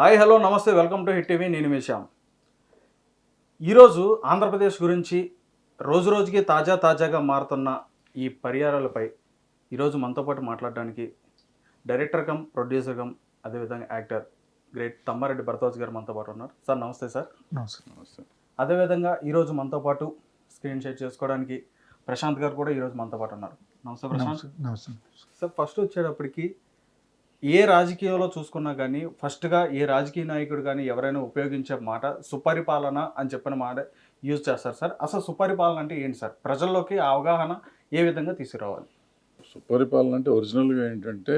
Hi hello నమస్తే welcome to hit TV. నేను మీ శ్యామ్. ఈరోజు ఆంధ్రప్రదేశ్ గురించి రోజు రోజుకి తాజా తాజాగా మారుతున్న ఈ పరిహారాలపై ఈరోజు మనతో పాటు మాట్లాడడానికి డైరెక్టర్ కమ్ ప్రొడ్యూసర్ కమ్ అదేవిధంగా యాక్టర్ గ్రేట్ తమ్మారెడ్డి భరద్వాజ్ గారు మనతో పాటు ఉన్నారు. సార్ నమస్తే సార్. నమస్తే. అదేవిధంగా ఈరోజు మనతో పాటు స్క్రీన్ షేర్ చేసుకోవడానికి ప్రశాంత్ గారు కూడా ఈరోజు మనతో పాటు ఉన్నారు. నమస్తే ప్రశాంత్. నమస్తే. సార్ ఫస్ట్ వచ్చేటప్పటికి ఏ రాజకీయంలో చూసుకున్నా కానీ ఫస్ట్గా ఏ రాజకీయ నాయకుడు కానీ ఎవరైనా ఉపయోగించే మాట సుపరిపాలన అని చెప్పిన మాట యూజ్ చేస్తారు సార్. అసలు సుపరిపాలన అంటే ఏంటి సార్? ప్రజల్లోకి అవగాహన ఏ విధంగా తీసుకురావాలి? సుపరిపాలన అంటే ఒరిజినల్గా ఏంటంటే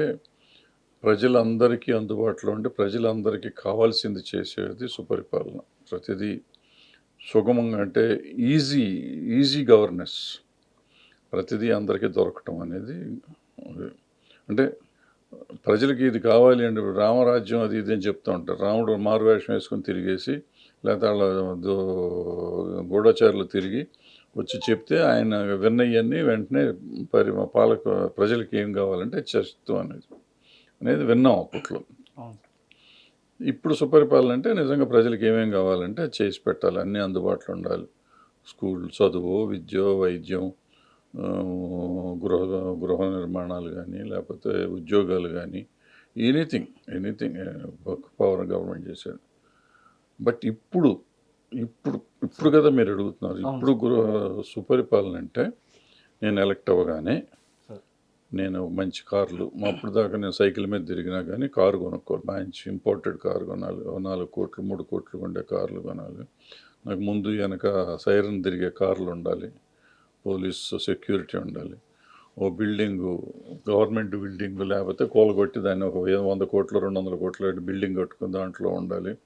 ప్రజలందరికీ అందుబాటులో ఉండి ప్రజలందరికీ కావాల్సింది చేసేది సుపరిపాలన. ప్రతిదీ సుగమంగా అంటే ఈజీ ఈజీ గవర్నెన్స్. ప్రతిదీ అందరికీ దొరకటం అనేది అంటే ప్రజలకి ఇది కావాలి అంటే ఇప్పుడు రామరాజ్యం అది ఇది అని చెప్తూ ఉంటారు. రాముడు మారువేషం వేసుకొని తిరిగేసి లేకపోతే వాళ్ళ దో- గూఢచారులు తిరిగి వచ్చి చెప్తే ఆయన విన్నయ్యన్ని వెంటనే పరి పాలక ప్రజలకి ఏం కావాలంటే చేస్తూ అనేది. అనేది విన్నాం అప్పట్లో. ఇప్పుడు సుపరిపాలన అంటే నిజంగా ప్రజలకు ఏమేం కావాలంటే చేసి పెట్టాలి. అన్నీ అందుబాటులో ఉండాలి. స్కూల్ చదువు విద్య వైద్యం గృహ గృహ నిర్మాణాలు కానీ లేకపోతే ఉద్యోగాలు కానీ ఎనీథింగ్ ఎనీథింగ్ పవర్ గవర్నమెంట్ చేసేది బట్ ఇప్పుడు ఇప్పుడు ఇప్పుడు కదా మీరు అడుగుతున్నారు. ఇప్పుడు గృహ సుపరిపాలన అంటే నేను ఎలక్ట్ అవ్వగానే నేను మంచి కార్లు మా అప్పుడు దాకా నేను సైకిల్ మీద తిరిగినా కానీ కారు కొనుక్కోవాలి. మంచి ఇంపోర్టెడ్ కారు కొనాలి. నాలుగు కోట్లు మూడు కోట్లు ఉండే కార్లు కొనాలి. నాకు ముందు వెనక సైరన్ తిరిగే కార్లు ఉండాలి. పోలీస్ సెక్యూరిటీ ఉండాలి. ఓ బిల్డింగు గవర్నమెంట్ బిల్డింగ్ లేకపోతే కూలగొట్టి దాన్ని ఒక వంద కోట్లు రెండు వందల కోట్లు బిల్డింగ్ కట్టుకుని దాంట్లో ఉండాలి.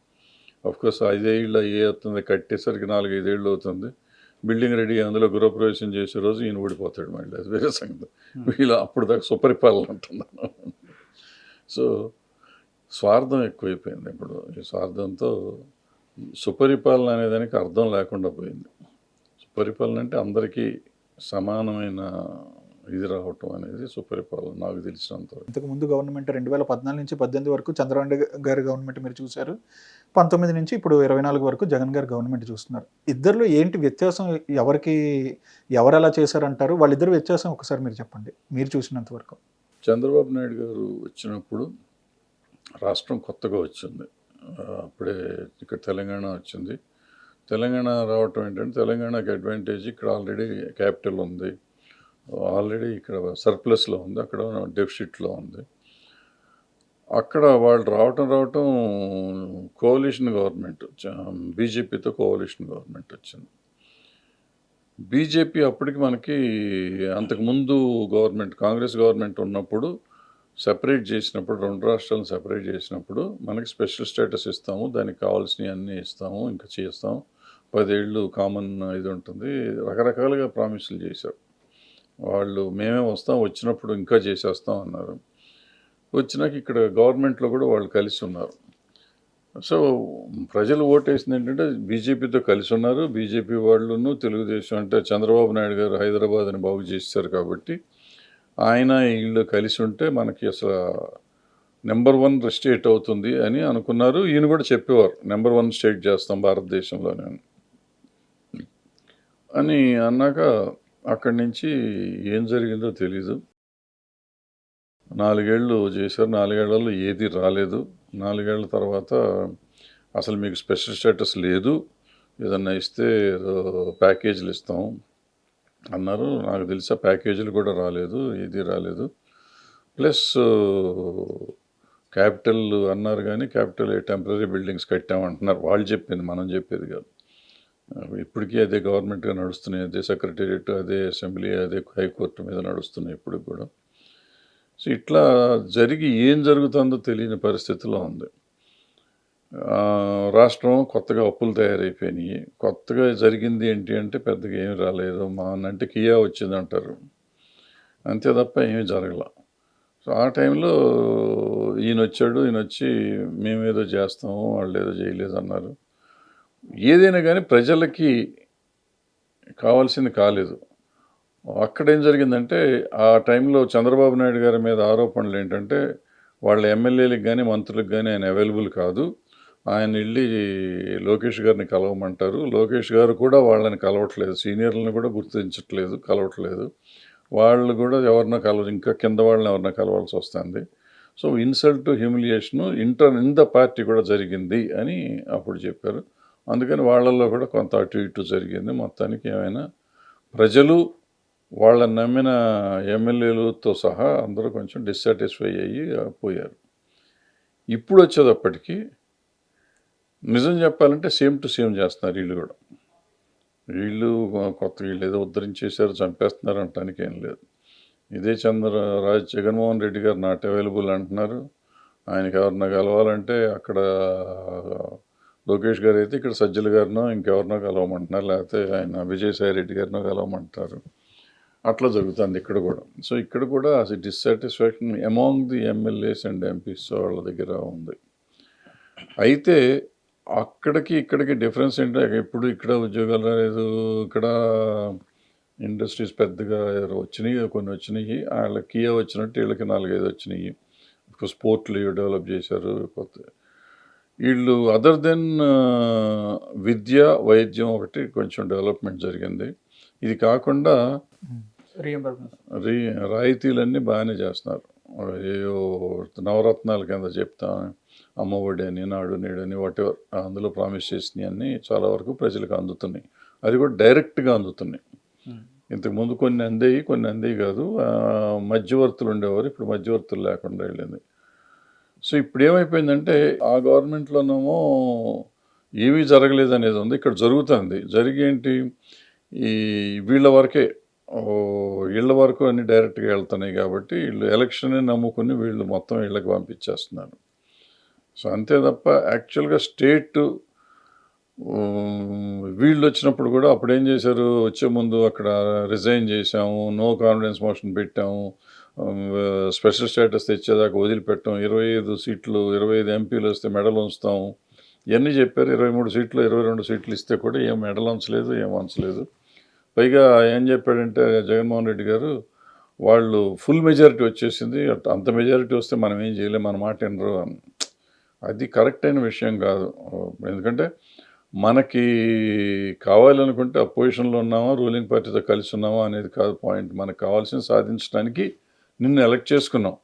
కోర్స్ ఐదేళ్ళు ఏ అవుతుంది కట్టేసరికి నాలుగు ఐదేళ్ళు అవుతుంది. బిల్డింగ్ రెడీ అందులో గృహప్రవేశం చేసే రోజు ఈయన ఊడిపోతాడు మళ్ళీ. అది వేరే సంగతి. వీళ్ళు అప్పుడు దాకా సుపరిపాలన అంటున్నాను సో స్వార్థం ఎక్కువైపోయింది ఇప్పుడు. ఈ స్వార్థంతో సుపరిపాలన అనేదానికి అర్థం లేకుండా పోయింది. సుపరిపాలన అంటే అందరికీ సమానమైన ఇది రావటం అనేది సుపరిపాలన నాకు తెలిసినంత. ఇంతకు ముందు గవర్నమెంట్ రెండు వేల పద్నాలుగు నుంచి పద్దెనిమిది వరకు చంద్రబాబు గారి గవర్నమెంట్ మీరు చూశారు. పంతొమ్మిది నుంచి ఇప్పుడు ఇరవై నాలుగు వరకు జగన్ గారి గవర్నమెంట్ చూస్తున్నారు. ఇద్దరిలో ఏంటి వ్యత్యాసం? ఎవరికి ఎవరు ఎలా చేశారంటారు? వాళ్ళిద్దరు వ్యత్యాసం ఒకసారి మీరు చెప్పండి. మీరు చూసినంత వరకు. చంద్రబాబు నాయుడు గారు వచ్చినప్పుడు రాష్ట్రం కొత్తగా వచ్చింది. అప్పుడే ఇక్కడ తెలంగాణ వచ్చింది. తెలంగాణ రావటం ఏంటంటే తెలంగాణకి అడ్వాంటేజ్ ఇక్కడ ఆల్రెడీ క్యాపిటల్ ఉంది. ఆల్రెడీ ఇక్కడ సర్ప్లస్లో ఉంది. అక్కడ డెఫిసిట్లో ఉంది. అక్కడ వాళ్ళు రావటం రావటం కోalition గవర్నమెంట్ బీజేపీతో కోalition గవర్నమెంట్ వచ్చింది. బీజేపీ అప్పటికి మనకి అంతకుముందు గవర్నమెంట్ కాంగ్రెస్ గవర్నమెంట్ ఉన్నప్పుడు సెపరేట్ చేసినప్పుడు రెండు రాష్ట్రాలను సెపరేట్ చేసినప్పుడు మనకి స్పెషల్ స్టేటస్ ఇస్తాము. దానికి కావాల్సినవి అన్నీ ఇస్తాము. ఇంకా చేస్తాము. పదేళ్ళు కామన్ ఇది ఉంటుంది రకరకాలుగా ప్రామిసులు చేశారు. వాళ్ళు మేమే వస్తాం వచ్చినప్పుడు ఇంకా చేసేస్తాం అన్నారు. వచ్చినాక ఇక్కడ గవర్నమెంట్లో కూడా వాళ్ళు కలిసి ఉన్నారు. సో ప్రజలు ఓటేసింది ఏంటంటే బీజేపీతో కలిసి ఉన్నారు. బీజేపీ వాళ్ళును తెలుగుదేశం అంటే చంద్రబాబు నాయుడు గారు హైదరాబాద్ని బాగు చేశారు కాబట్టి ఆయన వీళ్ళు కలిసి ఉంటే మనకి అసలు నెంబర్ వన్ స్టేట్ అవుతుంది అని అనుకున్నారు. ఈయన కూడా చెప్పేవారు నెంబర్ వన్ స్టేట్ చేస్తాం భారతదేశంలోనే అని. అన్నాక అక్కడి నుంచి ఏం జరిగిందో తెలీదు. నాలుగేళ్ళు చేశారు నాలుగేళ్ళలో ఏది రాలేదు. నాలుగేళ్ళ తర్వాత అసలు మీకు స్పెషల్ స్టేటస్ లేదు. ఏదన్నా ఇస్తే ప్యాకేజీలు ఇస్తాం అన్నారు. నాకు తెలిసి ఆ ప్యాకేజీలు కూడా రాలేదు ఏది రాలేదు. ప్లస్ క్యాపిటల్ అన్నారు కానీ క్యాపిటల్ టెంపరీ బిల్డింగ్స్ కట్టామంటున్నారు. వాళ్ళు చెప్పింది మనం చెప్పేది కాదు. ఇప్పటికీ అదే గవర్నమెంట్గా నడుస్తున్నాయి అదే సెక్రటేరియట్ అదే అసెంబ్లీ అదే హైకోర్టు మీద నడుస్తున్నాయి ఇప్పటికి కూడా. సో ఇట్లా జరిగి ఏం జరుగుతుందో తెలియని పరిస్థితిలో ఉంది. రాష్ట్రం కొత్తగా అప్పులు తయారైపోయినాయి. కొత్తగా జరిగింది ఏంటి అంటే పెద్దగా ఏమి రాలేదు. మా అంటే కియా వచ్చిందంటారు. అంతే తప్ప ఏమీ జరగల. సో ఆ టైంలో ఈయన వచ్చాడు ఈయన వచ్చి మేమేదో చేస్తాము వాళ్ళు ఏదో చేయలేదు అన్నారు ఏదైనా కానీ ప్రజలకి కావాల్సింది కాలేదు. అక్కడ ఏం జరిగిందంటే ఆ టైంలో చంద్రబాబు నాయుడు గారి మీద ఆరోపణలు ఏంటంటే వాళ్ళ ఎమ్మెల్యేలకు కానీ మంత్రులకు కానీ ఆయన అవైలబుల్ కాదు. ఆయన వెళ్ళి లోకేష్ గారిని కలవమంటారు. లోకేష్ గారు కూడా వాళ్ళని కలవట్లేదు. సీనియర్లను కూడా గుర్తించట్లేదు కలవట్లేదు. వాళ్ళు కూడా ఎవరినో కలవ ఇంకా కింద వాళ్ళని ఎవరినో కలవాల్సి వస్తుంది. So insult humiliation inter in the party కూడా జరిగింది అని అప్పుడు చెప్పారు. అందుకని వాళ్ళల్లో కూడా కొంత అటు ఇటు జరిగింది. మొత్తానికి ఏమైనా ప్రజలు వాళ్ళని నమ్మిన ఎమ్మెల్యేలతో సహా అందరూ కొంచెం డిస్సాటిస్ఫై అయ్యి పోయారు. ఇప్పుడు వచ్చేటప్పటికి నిజం చెప్పాలంటే సేమ్ టు సేమ్ చేస్తున్నారు వీళ్ళు కూడా. వీళ్ళు కొత్త వీళ్ళు ఏదో ఉద్ధరించేశారు చంపేస్తున్నారు అనటానికి ఏం లేదు. ఇదే చంద్ర రాజ్ జగన్మోహన్ రెడ్డి గారు నాట్ అవైలబుల్ అంటున్నారు. ఆయనకి ఎవరిన కలవాలంటే అక్కడ లోకేష్ గారు అయితే ఇక్కడ సజ్జల గారినో ఇంకెవరినో కలవమంటున్నారు లేకపోతే ఆయన విజయసాయి రెడ్డి గారినో కలవమంటారు. అట్లా జరుగుతుంది ఇక్కడ కూడా. సో ఇక్కడ కూడా అసలు dissatisfaction among the MLAs and MPs వాళ్ళ దగ్గర ఉంది. అయితే అక్కడికి ఇక్కడికి డిఫరెన్స్ ఏంటంటే ఎప్పుడు ఇక్కడ ఉద్యోగాలు రాలేదు ఇక్కడ ఇండస్ట్రీస్ పెద్దగా వచ్చినాయి కొన్ని వచ్చినాయి వాళ్ళకి కియా వచ్చినట్టు వీళ్ళకి నాలుగైదు వచ్చినాయి. స్పోర్ట్లు డెవలప్ చేశారు కొత్త వీళ్ళు అదర్ దెన్ విద్య వైద్యం ఒకటి కొంచెం డెవలప్మెంట్ జరిగింది. ఇది కాకుండా రాయితీలన్నీ బాగానే చేస్తున్నారు. ఏయో నవరత్నాల కింద చెప్తాం అమ్మఒడి అని నాడు నేడు అని వాటెవర్ అందులో ప్రామిస్ చేసినవి అన్నీ చాలా వరకు ప్రజలకు అందుతున్నాయి. అది కూడా డైరెక్ట్గా అందుతున్నాయి. ఇంతకుముందు కొన్ని అందేవి కొన్ని అందేవి కాదు. మధ్యవర్తులు ఉండేవారు ఇప్పుడు మధ్యవర్తులు లేకుండా వెళ్ళింది. సో ఇప్పుడు ఏమైపోయిందంటే ఆ గవర్నమెంట్లోనేమో ఏమీ జరగలేదు అనేది ఉంది. ఇక్కడ జరుగుతుంది. జరిగి ఏంటి ఈ వీళ్ళ వరకే. వీళ్ళ వరకు అన్ని డైరెక్ట్గా వెళ్తున్నాయి కాబట్టి వీళ్ళు ఎలక్షన్ని నమ్ముకుని వీళ్ళు మొత్తం వీళ్ళకి పంపించేస్తున్నారు. సో అంతే తప్ప యాక్చువల్గా స్టేట్ వీళ్ళు వచ్చినప్పుడు కూడా అప్పుడు ఏం చేశారు? వచ్చే ముందు అక్కడ రిజైన్ చేసాము నో కాన్ఫిడెన్స్ మోషన్ పెట్టాము. స్పెషల్ స్టేటస్ తెచ్చేదాకా వదిలిపెట్టాం. ఇరవై ఐదు సీట్లు ఇరవై ఐదు ఎంపీలు వస్తే మెడల్ ఉంచుతాము ఇవన్నీ చెప్పారు? ఇరవై మూడు సీట్లు ఇరవై రెండు సీట్లు ఇస్తే కూడా ఏం మెడల్ ఉంచలేదు ఏం ఉంచలేదు. పైగా ఏం చెప్పాడంటే జగన్మోహన్ రెడ్డి గారు వాళ్ళు ఫుల్ మెజారిటీ వచ్చేసింది. అంత మెజారిటీ వస్తే మనం ఏం చేయలేం మన మాట వినరు అని. అది కరెక్ట్ అయిన విషయం కాదు. ఎందుకంటే మనకి కావాలనుకుంటే అపోజిషన్లో ఉన్నామా రూలింగ్ పార్టీతో కలిసి ఉన్నామా అనేది కాదు పాయింట్. మనకు కావాల్సింది సాధించడానికి నిన్ను ఎలక్ట్ చేసుకున్నాం.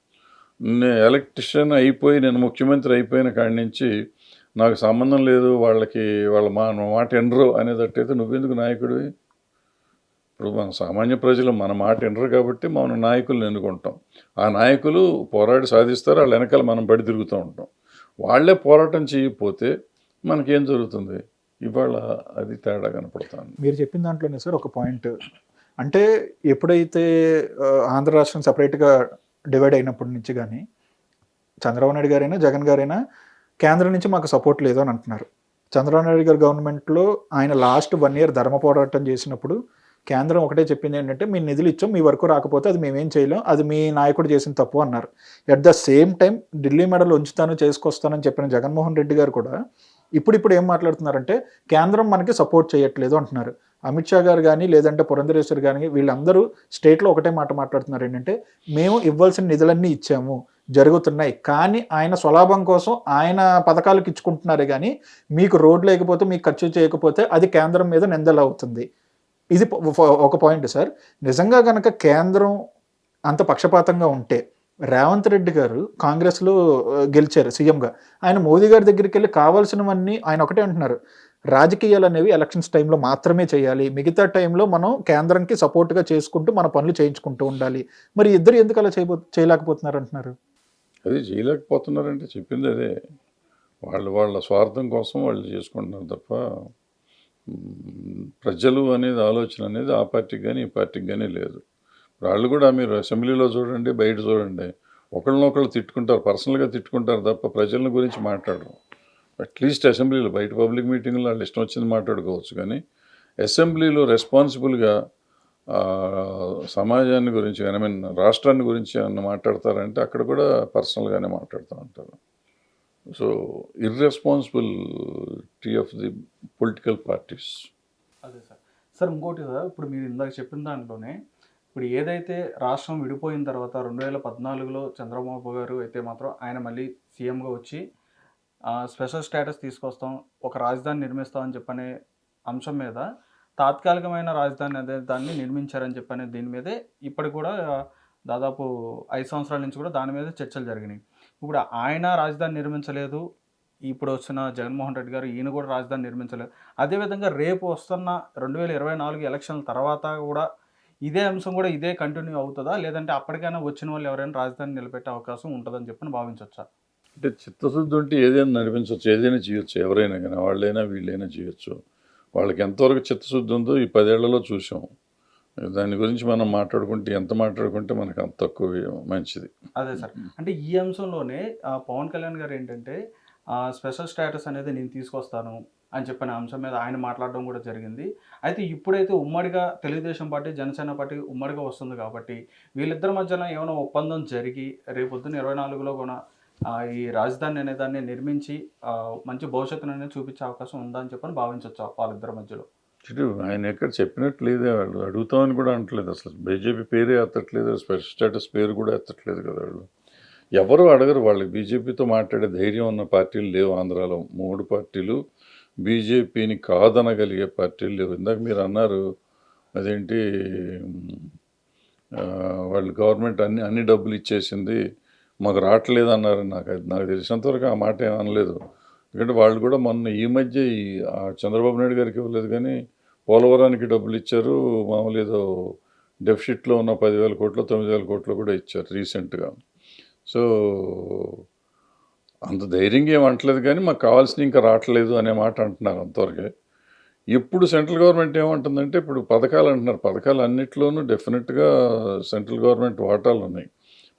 నేను ఎలక్ట్రిషియన్ అయిపోయి నేను ముఖ్యమంత్రి అయిపోయిన కాడి నుంచి నాకు సంబంధం లేదు వాళ్ళకి వాళ్ళ మా మాట వినరు అనేటట్టయితే నువ్వెందుకు నాయకుడివి? ఇప్పుడు మన సామాన్య ప్రజలు మన మాట ఎండరు కాబట్టి మనం నాయకులను ఎన్నుకుంటాం. ఆ నాయకులు పోరాడి సాధిస్తారు వాళ్ళ వెనకాల మనం బడి తిరుగుతూ ఉంటాం. వాళ్ళే పోరాటం చేయకపోతే మనకేం జరుగుతుంది? ఇవాళ అది తేడా కనపడుతుంది. మీరు చెప్పిన దాంట్లోనే సార్ ఒక పాయింట్. అంటే ఎప్పుడైతే ఆంధ్ర రాష్ట్రం సపరేట్గా డివైడ్ అయినప్పటి నుంచి కానీ చంద్రబాబు నాయుడు గారైనా జగన్ గారైనా కేంద్రం నుంచి మాకు సపోర్ట్ లేదు అని అంటున్నారు. చంద్రబాబు నాయుడు గారు గవర్నమెంట్లో ఆయన లాస్ట్ వన్ ఇయర్ ధర్మ పోరాటం చేసినప్పుడు కేంద్రం ఒకటే చెప్పింది ఏంటంటే మీ నిధులు ఇచ్చాం మీ వరకు రాకపోతే అది మేమేం చేయలేం అది మీ నాయకుడు చేసిన తప్పు అన్నారు. At the same time Delhi medal ఉంచుతాను చేసుకొస్తానని చెప్పిన జగన్మోహన్ రెడ్డి గారు కూడా ఇప్పుడిప్పుడు ఏం మాట్లాడుతున్నారంటే కేంద్రం మనకి సపోర్ట్ చేయట్లేదు అంటున్నారు. అమిత్ షా గారు కానీ లేదంటే పురంధరేశ్వర్ కానీ వీళ్ళందరూ స్టేట్లో ఒకటే మాట మాట్లాడుతున్నారు ఏంటంటే మేము ఇవ్వాల్సిన నిధులన్నీ ఇచ్చాము జరుగుతున్నాయి. కానీ ఆయన స్వలాభం కోసం ఆయన పథకాలకు ఇచ్చుకుంటున్నారే కానీ మీకు రోడ్లు లేకపోతే మీకు ఖర్చు చేయకపోతే అది కేంద్రం మీద నిందలు అవుతుంది. ఇది ఒక పాయింట్ సార్. నిజంగా కనుక కేంద్రం అంత పక్షపాతంగా ఉంటే రేవంత్ రెడ్డి గారు కాంగ్రెస్లో గెలిచారు సీఎంగా. ఆయన మోదీ గారి దగ్గరికి వెళ్ళి కావాల్సినవన్నీ ఆయన ఒకటే అంటున్నారు. రాజకీయాలు అనేవి ఎలక్షన్స్ టైంలో మాత్రమే చేయాలి. మిగతా టైంలో మనం కేంద్రంకి సపోర్ట్గా చేసుకుంటూ మన పనులు చేయించుకుంటూ ఉండాలి. మరి ఇద్దరు ఎందుకు అలా చేయబో చేయలేకపోతున్నారు అంటున్నారు? అది చేయలేకపోతున్నారంటే చెప్పింది అదే. వాళ్ళు వాళ్ళ స్వార్థం కోసం వాళ్ళు చేసుకుంటున్నారు తప్ప ప్రజలు అనేది ఆలోచన అనేది ఆ పార్టీకి కానీ ఈ పార్టీకి కానీ లేదు. వాళ్ళు కూడా మీరు అసెంబ్లీలో చూడండి బయట చూడండి. ఒకళ్ళనొకళ్ళు తిట్టుకుంటారు పర్సనల్గా తిట్టుకుంటారు తప్ప ప్రజల గురించి మాట్లాడరు. అట్లీస్ట్ అసెంబ్లీలో బయట పబ్లిక్ మీటింగ్లో వాళ్ళు ఇష్టం వచ్చింది మాట్లాడుకోవచ్చు కానీ అసెంబ్లీలో రెస్పాన్సిబుల్గా సమాజాన్ని గురించి ఐ మీన్ రాష్ట్రాన్ని గురించి ఏమన్నా మాట్లాడతారంటే అక్కడ కూడా పర్సనల్గానే మాట్లాడుతూ ఉంటారు. So irresponsibility of the political parties. అదే సార్. సార్ ఇంకోటి సార్ ఇప్పుడు మీరు ఇందాక చెప్పిన దాంట్లోనే ఇప్పుడు ఏదైతే రాష్ట్రం విడిపోయిన తర్వాత రెండు వేల పద్నాలుగులో చంద్రబాబు గారు అయితే మాత్రం ఆయన మళ్ళీ సీఎంగా వచ్చి స్పెషల్ స్టేటస్ తీసుకొస్తాం ఒక రాజధాని నిర్మిస్తాం అని చెప్పనే అంశం మీద తాత్కాలికమైన రాజధాని అదే దాన్ని నిర్మించారని చెప్పనే దీని మీదే ఇప్పటి కూడా దాదాపు ఐదు సంవత్సరాల నుంచి కూడా దాని మీద చర్చలు జరిగినాయి. ఇప్పుడు ఆయన రాజధాని నిర్మించలేదు ఇప్పుడు వచ్చిన జగన్మోహన్ రెడ్డి గారు ఈయన కూడా రాజధాని నిర్మించలేదు. అదేవిధంగా రేపు వస్తున్న రెండు వేల ఇరవై నాలుగు ఎలక్షన్ల తర్వాత కూడా ఇదే అంశం కూడా ఇదే కంటిన్యూ అవుతుందా? లేదంటే అప్పటికైనా వచ్చిన వాళ్ళు ఎవరైనా రాజధాని నిలబెట్టే అవకాశం ఉంటుందని చెప్పని భావించవచ్చా అంటే చిత్తశుద్ధి ఉంటే ఏదైనా నడిపించవచ్చు ఏదైనా చేయొచ్చు ఎవరైనా కానీ వాళ్ళైనా వీళ్ళైనా చేయొచ్చు. వాళ్ళకి ఎంతవరకు చిత్తశుద్ధి ఉందో ఈ పదేళ్ళలో చూసాం దాని గురించి మనం మాట్లాడుకుంటే ఎంత మాట్లాడుకుంటే మనకు అంత తక్కువ మంచిది. అదే సార్. అంటే ఈ అంశంలోనే ఆ, పవన్ కళ్యాణ్ గారు ఏంటంటే ఆ, స్పెషల్ స్టేటస్ అనేది నేను తీసుకొస్తాను అని చెప్పిన అంశం మీద ఆయన మాట్లాడడం కూడా జరిగింది. అయితే ఇప్పుడైతే ఉమ్మడిగా తెలుగుదేశం పార్టీ జనసేన పార్టీ ఉమ్మడిగా వస్తుంది కాబట్టి వీళ్ళిద్దరి మధ్యన ఏమైనా ఒప్పందం జరిగి రేపొద్దున ఇరవై నాలుగులో కూడా ఈ రాజధాని అనే దాన్ని నిర్మించి మంచి భవిష్యత్తును అనేది చూపించే అవకాశం ఉందని చెప్పని భావించవచ్చు వాళ్ళిద్దరి మధ్యలో? ఇటు ఆయన ఎక్కడ చెప్పినట్టు లేదే. వాళ్ళు అడుగుతామని కూడా అంటలేదు అసలు. బీజేపీ పేరే ఎత్తట్లేదు. స్పెషల్ స్టేటస్ పేరు కూడా ఎత్తట్లేదు కదా వాళ్ళు. ఎవరు అడగరు. వాళ్ళకి బీజేపీతో మాట్లాడే ధైర్యం ఉన్న పార్టీలు లేవు ఆంధ్రాలో. మూడు పార్టీలు బీజేపీని కాదనగలిగే పార్టీలు లేవు. ఇందాక మీరు అన్నారు అదేంటి వాళ్ళు గవర్నమెంట్ అన్ని అన్ని డబ్బులు ఇచ్చేసింది మాకు రావట్లేదు అన్నారు నాకు అది నాకు తెలిసినంతవరకు ఆ మాట ఏం అనలేదు. ఎందుకంటే వాళ్ళు కూడా మొన్న ఈ మధ్య ఆ చంద్రబాబు నాయుడు గారికి ఇవ్వలేదు కానీ పోలవరానికి డబ్బులు ఇచ్చారు మామూలు ఏదో డెఫిషిట్లో ఉన్న పదివేల కోట్లు తొమ్మిది వేల కోట్లు కూడా ఇచ్చారు రీసెంట్గా. సో అంత ధైర్యంగా ఏం అంటలేదు కానీ మాకు కావాల్సిన ఇంకా రావట్లేదు అనే మాట అంటున్నారు అంతవరకే. ఇప్పుడు సెంట్రల్ గవర్నమెంట్ ఏమంటుందంటే ఇప్పుడు పథకాలు అంటున్నారు. పథకాలు అన్నిట్లోనూ డెఫినెట్గా సెంట్రల్ గవర్నమెంట్ వాటాలు ఉన్నాయి.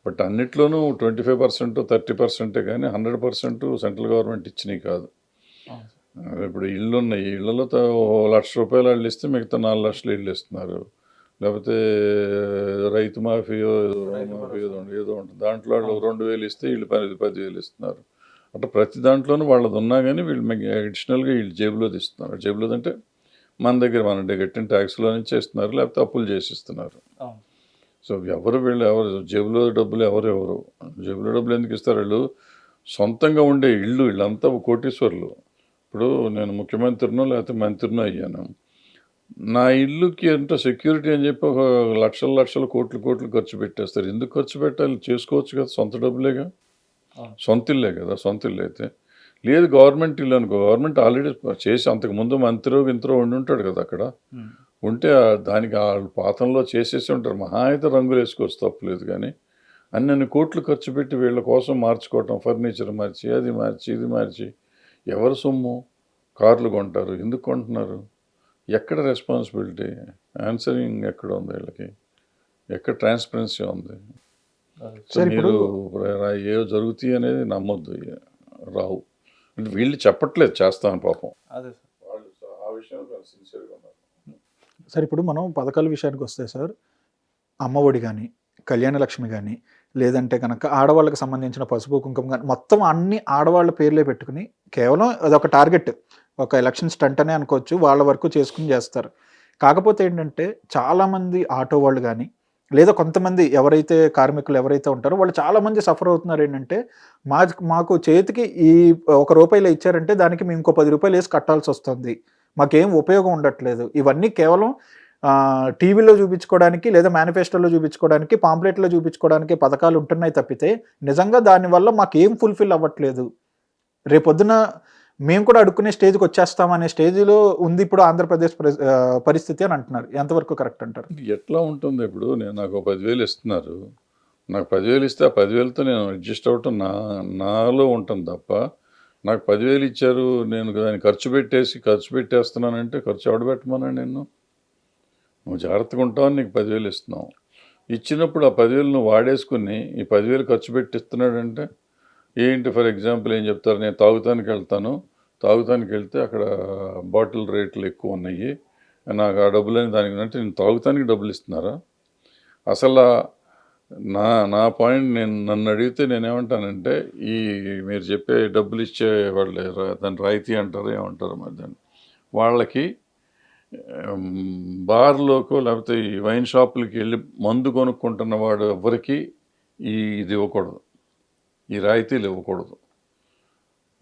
బట్ అన్నిట్లోనూ ట్వంటీ ఫైవ్ పర్సెంట్ థర్టీ పర్సెంటే కానీ హండ్రెడ్ పర్సెంట్ సెంట్రల్ గవర్నమెంట్ ఇచ్చినాయి కాదు. ఇప్పుడు ఇళ్ళు ఉన్నాయి ఓ లక్ష రూపాయలు వాళ్ళు ఇస్తే మిగతా నాలుగు లక్షలు ఇళ్ళు ఇస్తున్నారు. లేకపోతే రైతు మాఫీ ఏదో మాఫీ ఏదో ఉంటుంది ఏదో ఉంటుంది. దాంట్లో వాళ్ళు రెండు వేలు ఇస్తే వీళ్ళు పది పదివేలు ఇస్తున్నారు. అట్లా ప్రతి దాంట్లోనూ వాళ్ళది ఉన్నా కానీ వీళ్ళు అడిషనల్గా వీళ్ళు జేబులో తీస్తున్నారు. జేబులో అంటే మన దగ్గర మన కట్టిన ట్యాక్స్లో నుంచి ఇస్తున్నారు లేకపోతే అప్పులు చేసి ఇస్తున్నారు అవును. సో ఎవరు వీళ్ళు ఎవరు జేబులో డబ్బులు ఎవరు ఎవరు? జేబులో డబ్బులు ఎందుకు ఇస్తారు వీళ్ళు? సొంతంగా ఉండే ఇళ్ళు వీళ్ళంతా కోటీశ్వర్లు. ఇప్పుడు నేను ముఖ్యమంత్రినో లేకపోతే మంత్రినో అయ్యాను. నా ఇల్లుకి ఎంత సెక్యూరిటీ అని చెప్పి ఒక లక్షల లక్షల కోట్లు కోట్లు ఖర్చు పెట్టేస్తారు. ఎందుకు ఖర్చు పెట్టాలి? చేసుకోవచ్చు కదా సొంత డబ్బులేగా. సొంత ఇల్లే కదా సొంత ఇల్లు అయితే లేదు గవర్నమెంట్ ఇల్లు అనుకో గవర్నమెంట్ ఆల్రెడీ చేసి అంతకుముందు మంత్రో గింత్రో ఉండి ఉంటాడు కదా అక్కడ. ఉంటే దానికి వాళ్ళు పాతంలో చేసేసి ఉంటారు. మహా అయితే రంగులు వేసుకోవచ్చు తప్పలేదు కానీ. అన్ని కోట్లు ఖర్చు పెట్టి వీళ్ళ కోసం మార్చుకోవటం ఫర్నిచర్ మార్చి అది మార్చి ఇది మార్చి. ఎవరు సొమ్ము? కార్లు కొంటారు. ఎందుకు కొంటున్నారు? ఎక్కడ రెస్పాన్సిబిలిటీ? ఆన్సరింగ్ ఎక్కడ ఉంది వీళ్ళకి? ఎక్కడ ట్రాన్స్పరెన్సీ ఉంది? సార్, మీరు ఇప్పుడు- రా- ఏ జరుగుతాయి అనేది నమ్మొద్దు రావు. అంటే వీళ్ళు చెప్పట్లేదు చేస్తాను పాపం. అదే సార్. వాళ్ళు ఆ విషయంలో సిన్సియర్గా ఉన్నారు. సార్ ఇప్పుడు మనం పథకాల విషయానికి వస్తే సార్ అమ్మఒడి కానీ కళ్యాణ లక్ష్మి కానీ లేదంటే కనుక ఆడవాళ్ళకి సంబంధించిన పసుపు కుంకుమ కానీ మొత్తం అన్ని ఆడవాళ్ళ పేర్లే పెట్టుకుని కేవలం అదొక టార్గెట్. ఒక ఎలక్షన్ స్టంట్ అనే అనుకోవచ్చు వాళ్ళ వరకు చేసుకుని చేస్తారు. కాకపోతే ఏంటంటే చాలామంది ఆటో వాళ్ళు కానీ లేదా కొంతమంది ఎవరైతే కార్మికులు ఎవరైతే ఉంటారో వాళ్ళు చాలామంది సఫర్ అవుతున్నారు ఏంటంటే మా మాకు చేతికి ఈ ఒక రూపాయలు ఇచ్చారంటే దానికి మేము ఇంకో పది రూపాయలు వేసి కట్టాల్సి వస్తుంది. మాకేం ఉపయోగం ఉండట్లేదు. ఇవన్నీ కేవలం టీవీలో చూపించుకోవడానికి లేదా మేనిఫెస్టోలో చూపించుకోవడానికి పాంప్లెట్లో చూపించుకోవడానికి పథకాలు ఉంటున్నాయి తప్పితే నిజంగా దానివల్ల మాకు ఏం ఫుల్ఫిల్ అవ్వట్లేదు. రేపొద్దున మేము కూడా అడుక్కునే స్టేజ్కి వచ్చేస్తామనే స్టేజ్లో ఉంది ఇప్పుడు ఆంధ్రప్రదేశ్ పరి- పరిస్థితి అని అంటున్నారు. ఎంతవరకు కరెక్ట్ అంటారు? ఎట్లా ఉంటుంది ఇప్పుడు? నేను నాకు ఒక పదివేలు ఇస్తున్నారు. నాకు పదివేలు ఇస్తే ఆ పదివేలతో నేను అడ్జస్ట్ అవ్వటం నా నాలో ఉంటుంది తప్ప నాకు పదివేలు ఇచ్చారు నేను దాన్ని ఖర్చు పెట్టేసి ఖర్చు పెట్టేస్తున్నానంటే ఖర్చు ఎవడ నేను నువ్వు జాగ్రత్తగా ఉంటావని నీకు పదివేలు ఇస్తున్నావు ఇచ్చినప్పుడు ఆ పదివేలు నువ్వు వాడేసుకుని ఈ పదివేలు ఖర్చు పెట్టి ఇస్తున్నాడంటే ఏంటి ఫర్ ఎగ్జాంపుల్ ఏం చెప్తారు? నేను తాగుతానికి వెళ్తాను. తాగుతానికి వెళ్తే అక్కడ బాటిల్ రేట్లు ఎక్కువ ఉన్నాయి. నాకు ఆ డబ్బులని దానికి అంటే నేను తాగుతానికి డబ్బులు ఇస్తున్నారా? అసలు నా నా పాయింట్ నేను నన్ను అడిగితే నేనేమంటానంటే ఈ మీరు చెప్పే డబ్బులు ఇచ్చే వాళ్ళు దాన్ని రాయితీ అంటారు ఏమంటారు మరి దాన్ని వాళ్ళకి బార్లోకో లేకపోతే ఈ వైన్ షాపులకి వెళ్ళి మందు కొనుక్కుంటున్న వాడు ఎవరికి ఈ ఇది ఇవ్వకూడదు. ఈ రాయితీలు ఇవ్వకూడదు.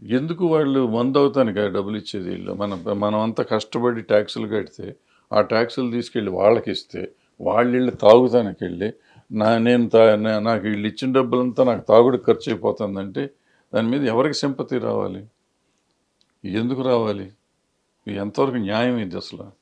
ఎందుకు వాళ్ళు మందవుతానికి ఆ డబ్బులు ఇచ్చేది వీళ్ళు? మనం మనం అంతా కష్టపడి ట్యాక్సులు కడితే ఆ ట్యాక్సులు తీసుకెళ్ళి వాళ్ళకి ఇస్తే వాళ్ళు వెళ్ళి తాగుతానికి వెళ్ళి నా నేను తా నా- నాకు వీళ్ళు ఇచ్చిన డబ్బులంతా నాకు తాగుడు ఖర్చు అయిపోతుందంటే దాని మీద ఎవరికి సింపతి రావాలి? ఎందుకు రావాలి? ఎంతవరకు న్యాయం ఇది అసలు?